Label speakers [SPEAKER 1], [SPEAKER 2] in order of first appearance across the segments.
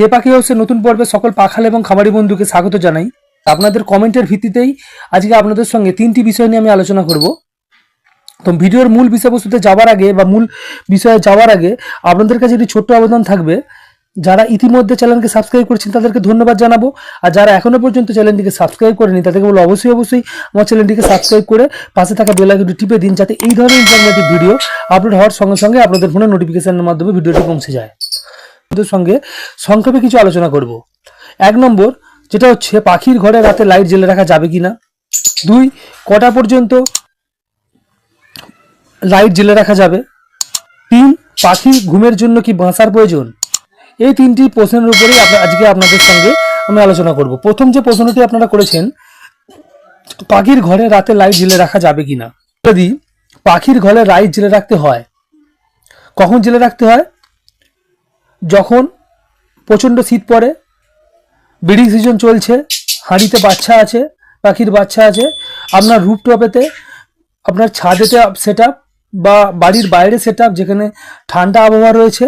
[SPEAKER 1] দে পাখি হাউসের নতুন পর্বে সকল পাখাল এবং খামারি বন্ধুকে স্বাগত জানাই। আপনাদের কমেন্টের ভিত্তিতেই আজকে আপনাদের সঙ্গে তিনটি বিষয় নিয়ে আমি আলোচনা করব। তো ভিডিওর মূল বিষয়বস্তুতে যাওয়ার আগে বা মূল বিষয়ে যাওয়ার আগে আপনাদের কাছে একটি ছোট্ট আবেদন থাকবে। যারা ইতিমধ্যে চ্যানেলকে সাবস্ক্রাইব করেছেন তাদেরকে ধন্যবাদ জানাব। আর যারা এখনও পর্যন্ত চ্যানেলটিকে সাবস্ক্রাইব করেনি তাদেরকে বলব অবশ্যই অবশ্যই আমার চ্যানেলটিকে সাবস্ক্রাইব করে পাশে থাকা বেল আইকনটি টিপে দিন যাতে এই ধরনের ইনফরমেটিভ ভিডিও আপলোড হওয়ার সঙ্গে সঙ্গে আপনাদের ফোনে নোটিফিকেশনের মাধ্যমে ভিডিওটি পৌঁছে যায়। সঙ্গে সংক্ষেপে কিছু আলোচনা করব। এক নম্বর, যেটা হচ্ছে পাখির ঘরে রাতে লাইট জ্বেলে রাখা যাবে কি না দুই, কটা পর্যন্ত লাইট জ্বেলে রাখা যাবে। তিন, পাখির ঘুমের জন্য কি বাঁচার প্রয়োজন। এই তিনটি প্রশ্নের উপরেই আজকে আপনাদের সঙ্গে আমি আলোচনা করব। প্রথম যে প্রশ্নটি আপনারা করেছেন, পাখির ঘরে রাতে লাইট জ্বেলে রাখা যাবে কিনা। যদি পাখির ঘরে লাইট জ্বেলে রাখতে হয়, কখন জ্বেলে রাখতে হয়? যখন প্রচণ্ড শীত পড়ে ব্রিডিং সিজন চলছে, হাঁড়িতে বাচ্চা আছে, পাখির বাচ্চা আছে, আপনার রুপটপেতে আপনার ছাদেতে সেট বা বাড়ির বাইরে সেট যেখানে ঠান্ডা আবহাওয়া রয়েছে,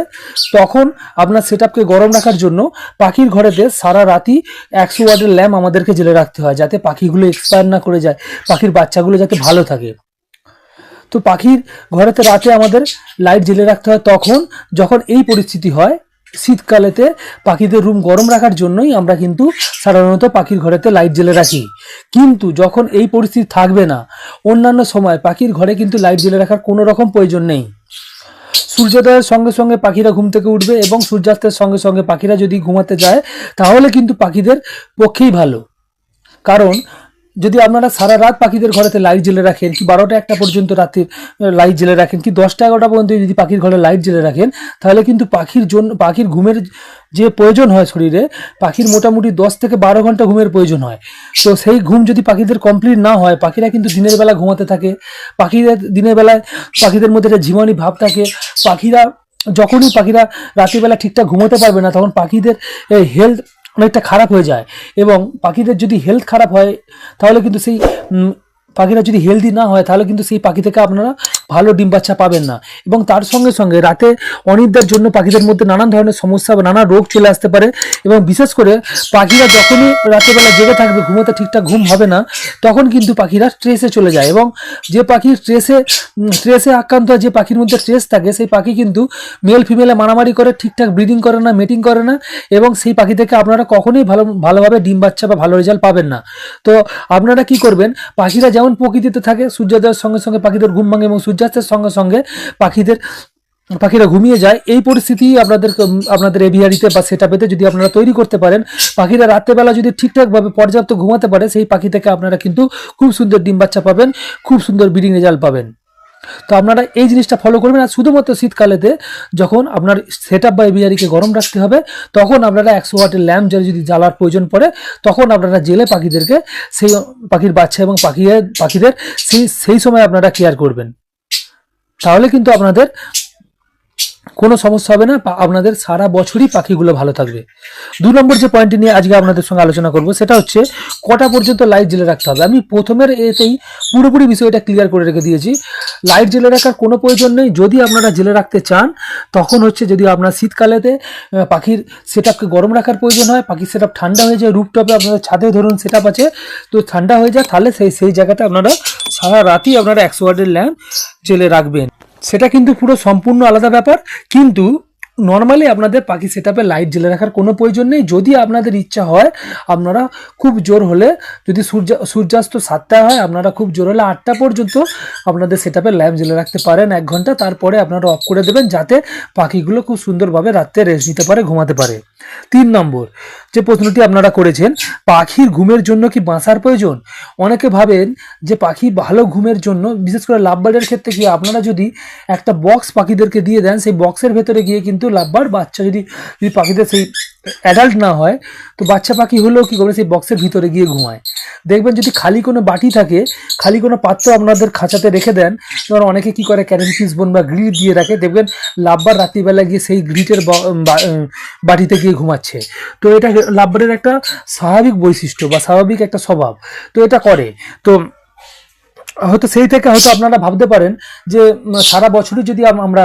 [SPEAKER 1] তখন আপনার সেট গরম রাখার জন্য পাখির ঘরেতে সারা রাতি একশো ওয়াটের ল্যাম্প আমাদেরকে জেলে রাখতে হয়, যাতে পাখিগুলো এক্সপায়ার না করে যায়, পাখির বাচ্চাগুলো যাতে ভালো থাকে। তো পাখির ঘরেতে রাতে আমাদের লাইট জ্বেলে রাখতে হয়। তখন যখন এই পরিস্থিতি হয়, শীতকালেতে পাখিদের রুম গরম রাখার জন্যই আমরা কিন্তু সাধারণত পাখির ঘরেতে লাইট জ্বেলে রাখি। কিন্তু যখন এই পরিস্থিতি থাকবে না, অন্যান্য সময় পাখির ঘরে কিন্তু লাইট জ্বেলে রাখার কোনো রকম প্রয়োজন নেই। সূর্যোদয়ের সঙ্গে সঙ্গে পাখিরা ঘুম থেকে উঠবে এবং সূর্যাস্তের সঙ্গে সঙ্গে পাখিরা যদি ঘুমাতে যায়, তাহলে কিন্তু পাখিদের পক্ষেই ভালো। কারণ যদি আপনারা সারা রাত পাখিদের ঘরেতে লাইট জ্বেলে রাখেন কি বারোটা একটা পর্যন্ত রাতে লাইট জ্বেলে রাখেন কি দশটা এগারোটা পর্যন্ত যদি পাখির ঘরে লাইট জ্বেলে রাখেন, তাহলে কিন্তু পাখির জন্য পাখির ঘুমের যে প্রয়োজন হয় শরীরে, পাখির মোটামুটি দশ থেকে বারো ঘণ্টা ঘুমের প্রয়োজন হয়। তো সেই ঘুম যদি পাখিদের কমপ্লিট না হয়, পাখিরা কিন্তু দিনের বেলা ঘুমাতে থাকে। পাখিদের দিনের বেলায় পাখিদের মধ্যে একটা জীবনী ভাব থাকে। পাখিরা, যখনই পাখিরা রাত্রিবেলা ঠিকঠাক ঘুমোতে পারবে না, তখন পাখিদের হেলথ অনেকটা খারাপ হয়ে যায় এবং পাখিদের যদি হেলথ খারাপ হয় তাহলে কিন্তু সেই পাখিরা যদি হেলদি না হয়, তাহলে কিন্তু সেই পাখি থেকে আপনারা ভালো ডিম বাচ্চা পাবেন না। এবং তার সঙ্গে সঙ্গে রাতে অনিদ্রার জন্য পাখিদের মধ্যে নানান ধরনের সমস্যা বা নানা রোগ চলে আসতে পারে এবং বিশেষ করে পাখিরা যখনই রাতেরবেলা জেগে থাকবে, ঘুমোতে ঠিকঠাক ঘুম হবে না, তখন কিন্তু পাখিরা স্ট্রেসে চলে যায় এবং যে পাখি স্ট্রেসে স্ট্রেসে আক্রান্ত হয়, যে পাখির মধ্যে স্ট্রেস থাকে, সেই পাখি কিন্তু মেল ফিমেলে মারামারি করে, ঠিকঠাক ব্রিডিং করে না মিটিং করে না এবং সেই পাখি থেকে আপনারা কখনোই ভালো, ভালোভাবে ডিম বাচ্চা বা ভালো রেজাল্ট পাবেন না। তো আপনারা কি করবেন? পাখিরা যেমন প্রকৃতিতে থাকে, সূর্যোদয়ের সঙ্গে সঙ্গে পাখিদের ঘুম ভাঙে এবং সূর্যাস্তের সঙ্গে সঙ্গে পাখিদের, পাখিরা ঘুমিয়ে যায়। এই পরিস্থিতি আপনাদের আপনাদের এভিয়ারিতে বা সেটা পেতে যদি আপনারা তৈরি করতে পারেন, পাখিরা রাত্রেবেলা যদি ঠিকঠাকভাবে পর্যাপ্ত ঘুমাতে পারে, সেই পাখি থেকে আপনারা কিন্তু খুব সুন্দর ডিম বাচ্চা পাবেন, খুব সুন্দর ব্রিডিং রেজাল্ট পাবেন। তো আপনারা এই জিনিসটা ফলো করবেন। আর শুধুমাত্র শীতকালেতে যখন আপনার সেট আপ বা বিহারিকে গরম রাখতে হবে, তখন আপনারা একশো ওয়াটের ল্যাম্প জ্বালিয়ে যদি জ্বালার প্রয়োজন পড়ে, তখন আপনারা জেলে পাখিদেরকে সেই পাখির বাচ্চা এবং পাখি পাখিদের সেই সেই সময় আপনারা কেয়ার করবেন। তাহলে কিন্তু আপনাদের কোনো সমস্যা হবে না আপনাদের সারা বছরই পাখিগুলো ভালো থাকবে। দু নম্বর যে পয়েন্টটি নিয়ে আজকে আপনাদের সঙ্গে আলোচনা করব, সেটা হচ্ছে কটা পর্যন্ত লাইট জেলে রাখতে হবে। আমি প্রথমের এতেই পুরোপুরি বিষয়টা ক্লিয়ার করে রেখে দিয়েছি। লাইট জেলে রাখার কোনো প্রয়োজন নেই। যদি আপনারা জেলে রাখতে চান, তখন হচ্ছে যদি আপনার শীতকালেতে পাখির সেট গরম রাখার প্রয়োজন হয়, পাখির সেট ঠান্ডা হয়ে যায় রুপটপে আপনাদের ছাদে ধরুন সেট আছে, তো ঠান্ডা হয়ে যায়, তাহলে সেই সেই জায়গাটা আপনারা সারা রাতই আপনারা একশো ওয়াটের ল্যাম্প জেলে রাখবেন। সেটা কিন্তু পুরো সম্পূর্ণ আলাদা ব্যাপার। কিন্তু নর্মালি আপনাদের পাখি সেটআপে লাইট জ্বেলে রাখার কোনো প্রয়োজন নেই। যদি আপনাদের ইচ্ছা হয়, আপনারা খুব জোর হলে যদি সূর্য সূর্যাস্ত সাতটায় হয়, আপনারা খুব জোর হলে আটটা পর্যন্ত আপনাদের সেটআপে ল্যাম্প জ্বেলে রাখতে পারেন এক ঘণ্টা। তারপরে আপনারা অফ করে দেবেন যাতে পাখিগুলো খুব সুন্দরভাবে রাত্রে রেস্ট নিতে পারে, ঘুমাতে পারে। তিন নম্বর, যে প্রশ্নটি আপনারা করেছেন, পাখির ঘুমের জন্য কি বাঁচার প্রয়োজন? অনেকে ভাবেন যে পাখি ভালো ঘুমের জন্য, বিশেষ করে লাভবার্ডের ক্ষেত্রে কি আপনারা যদি একটা বক্স পাখিদেরকে দিয়ে দেন, সেই বক্সের ভেতরে গিয়ে কিন্তু লাভবার্ড বাচ্চা যদি যদি পাখিদের সেই অ্যাডাল্ট না হয়, তো বাচ্চা পাখি হলেও কি করে সেই বক্সের ভিতরে গিয়ে ঘুমায়। দেখবেন যদি খালি কোনো বাটি থাকে, খালি কোনো পাত্র আপনাদের খাঁচাতে রেখে দেন এবার অনেকে কি করে ক্যারেন বোন বা গ্রিট দিয়ে রাখে, দেখবেন লাভবার রাত্রিবেলা গিয়ে সেই গ্রিটের বাটিতে গিয়ে ঘুমাচ্ছে। তো এটা লাভবারের একটা স্বাভাবিক বৈশিষ্ট্য বা স্বাভাবিক একটা স্বভাব। তো এটা করে। তো হয়তো সেই থেকে হয়তো আপনারা ভাবতে পারেন যে সারা বছরই যদি আমরা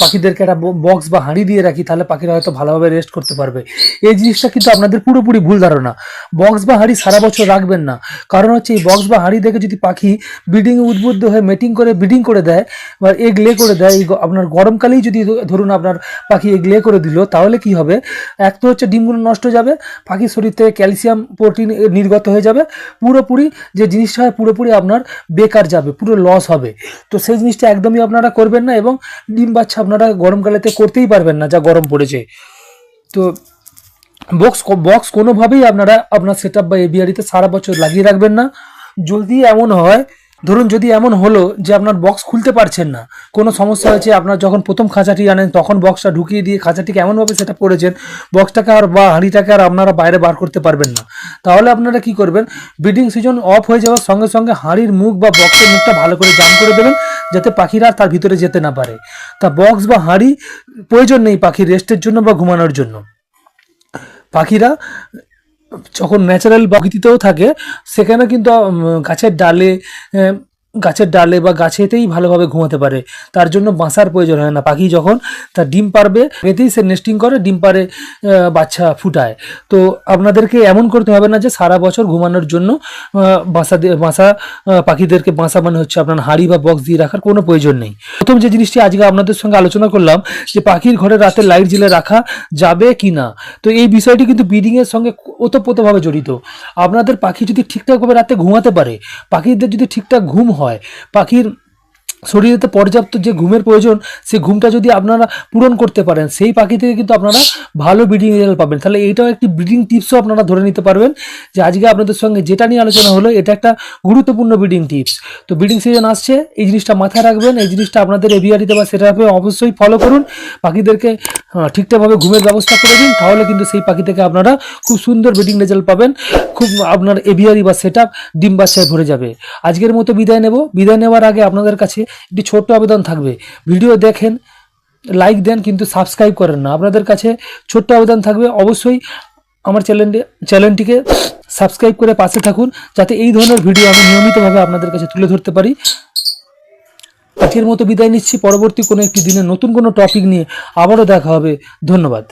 [SPEAKER 1] পাখিদেরকে একটা বক্স বা হাঁড়ি দিয়ে রাখি, তাহলে পাখিরা হয়তো ভালোভাবে রেস্ট করতে পারবে। এই জিনিসটা কিন্তু আপনাদের পুরোপুরি ভুল ধারণা। বক্স বা হাঁড়ি সারা বছর রাখবেন না। কারণ হচ্ছে এই বক্স বা হাঁড়ি দেখে যদি পাখি ব্রিডিংয়ে উদ্বুদ্ধ হয়ে মেটিং করে ব্রিডিং করে দেয়, বা এগ লে করে দেয় আপনার গরমকালেই যদি ধরুন আপনার পাখি এগ লে করে দিল, তাহলে কি হবে? এক তো হচ্ছে ডিমগুলো নষ্ট যাবে, পাখির শরীর থেকে ক্যালসিয়াম প্রোটিন নির্গত হয়ে যাবে। পুরোপুরি যে জিনিসটা হয়, পুরোপুরি আপনার বেকার যাবে, পুরো লস হবে। তো সেই জিনিসটা একদমই আপনারা করবেন না এবং ডিম বাচ্চা আপনারা গরমকালেতে করতেই পারবেন না, যা গরম পড়েছে। তো বক্স বক্স কোনোভাবেই আপনারা, আপনার সেট বা এবিআরিতে সারা বছর লাগিয়ে রাখবেন না। যদি এমন হয় ধরুন যদি এমন হলো যে আপনার বক্স খুলতে পারছেন না, কোনো সমস্যা হয়েছে, আপনার যখন প্রথম খাঁচাটি আনেন, তখন বক্সটা ঢুকিয়ে দিয়ে খাঁচাটিকে এমনভাবে সেট করেছেন বক্সটাকে আর বা হাঁড়িটাকে আর আপনারা বাইরে বার করতে পারবেন না। তাহলে আপনারা কি করবেন? ব্রিডিং সিজন অফ হয়ে যাওয়ার সঙ্গে সঙ্গে হাঁড়ির মুখ বা বক্সের মুখটা ভালো করে জাম করে দেবেন, যাতে পাখিরা তার ভিতরে যেতে না পারে। তা বক্স বা হাঁড়ি প্রয়োজন নেই পাখির রেস্টের জন্য বা ঘুমানোর জন্য। পাখিরা যখন ন্যাচারাল প্রকৃতিতেও থাকে সেখানে কিন্তু গাছের ডালে গাছের ডালে বা গাছেতেই ভালোভাবে ঘুমাতে পারে। তার জন্য বাসার প্রয়োজন হয় না। পাখি যখন তার ডিম পারবে, এতেই সে নেস্টিং করে, ডিম পারে বাচ্চা ফুটায়। তো আপনাদেরকে এমন করতে হবে না যে সারা বছর ঘুমানোর জন্য বাসা বাসা পাখিদেরকে বাসা মানে হচ্ছে আপনার হাড়ি বা বক্স দিয়ে রাখার কোনো প্রয়োজন নেই। প্রথম যে জিনিসটি আজকে আপনাদের সঙ্গে আলোচনা করলাম, যে পাখির ঘরে রাতে লাইট জ্বেলে রাখা যাবে কি না? তো এই বিষয়টি কিন্তু ব্রিডিং এর সঙ্গে ওতপ্রোতভাবে জড়িত। আপনাদের পাখি যদি ঠিকঠাকভাবে রাতে ঘুমাতে পারে, পাখিদের যদি ঠিকঠাক ঘুম হয়। পাখির শরীরেতে পর্যাপ্ত যে ঘুমের প্রয়োজন সেই ঘুমটা যদি আপনারা পূরণ করতে পারেন, সেই পাখি থেকে কিন্তু আপনারা ভালো ব্রিডিং রেজাল্ট পাবেন। তাহলে এইটাও একটি ব্রিডিং টিপসও আপনারা ধরে নিতে পারবেন যে আজকে আপনাদের সঙ্গে যেটা নিয়ে আলোচনা হলো, এটা একটা গুরুত্বপূর্ণ ব্রিডিং টিপস তো ব্রিডিং সিজন আসছে, এই জিনিসটা মাথায় রাখবেন, এই জিনিসটা আপনাদের এভিয়ারিতে বা সেটা অবশ্যই ফলো করুন। পাখিদেরকে ঠিকঠাকভাবে ঘুমের ব্যবস্থা করে দিন, তাহলে কিন্তু সেই পাখি থেকে আপনারা খুব সুন্দর ব্রিডিং রেজাল্ট পাবেন। খুব আপনার এভিয়ারি বা সেট ডিম বাচ্চায় ভরে যাবে। আজকের মতো বিদায় নেব। বিদায় নেওয়ার আগে আপনাদের কাছে একটি ছোট্ট আবেদন থাকবে। ভিডিও দেখেন লাইক দেন, কিন্তু সাবস্ক্রাইব করেন না। আপনাদের কাছে ছোট্ট আবেদন থাকবে, অবশ্যই আমার চ্যানেলটি, চ্যানেলটিকে সাবস্ক্রাইব করে পাশে থাকুন, যাতে এই ধরনের ভিডিও আমি নিয়মিতভাবে আপনাদের কাছে তুলে ধরতে পারি। আজকের মতো বিদায় নিচ্ছি। পরবর্তী কোনো একটি দিনে নতুন কোনো টপিক নিয়ে আবারও দেখা হবে। ধন্যবাদ।